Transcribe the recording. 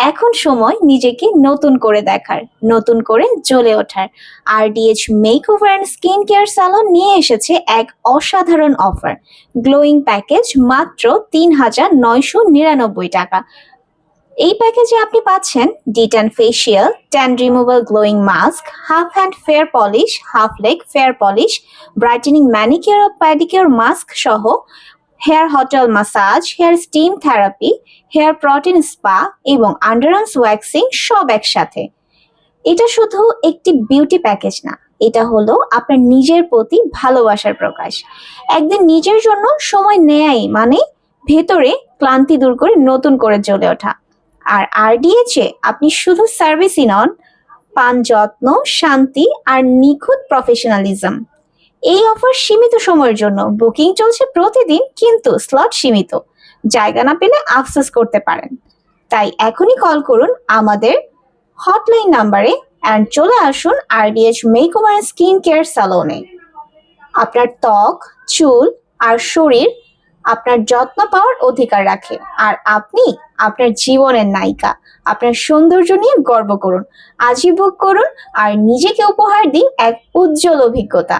এখন সময় নিজেকে নতুন করে দেখার, নতুন করে জ্বলে ওঠার। আর DH make over and skin care salon নিয়ে এসেছে এক অসাধারণ অফার গ্লোয়িং প্যাকেজ মাত্র তিন হাজার নয়শো নিরানব্বই টাকা। এই প্যাকেজে আপনি পাচ্ছেন detan facial tan removal glowing mask half hand fair polish half leg fair polish brightening manicure ও প্যাডিকিউর মাস্ক সহ hair hot oil massage, hair steam therapy, hair protein spa এবং আন্ডারআর্মস ওয়্যাক্সিং সব একসাথে। এটা শুধু একটি বিউটি প্যাকেজ না, এটা হলো আপনার নিজের প্রতি ভালোবাসার প্রকাশ। একদিন নিজের জন্য সময় নেয়াই মানে ভেতরে ক্লান্তি দূর করে নতুন করে চলে ওঠা। আর আরডিএচে আপনি শুধু সার্ভিসই নন, পান যত্ন, শান্তি আর নিখুঁত প্রফেশনালিজম এই অফার সীমিত সময়ের জন্য। বুকিং চলছে প্রতিদিন, কিন্তু স্লট সীমিত। জায়গা না পেলে আফসোস করতে পারেন। তাই এখনই কল করুন আমাদের হটলাইন নাম্বারে অ্যান্ড চলে আসুন RDH make over skin care স্যালনে আপনার ত্বক, চুল আর শরীর আপনার যত্ন পাওয়ার অধিকার রাখে। আর আপনি আপনার জীবনের নায়িকা, আপনার সৌন্দর্য নিয়ে গর্ব করুন। আজই বুক করুন আর নিজেকে উপহার দিন এক উজ্জ্বল অভিজ্ঞতা।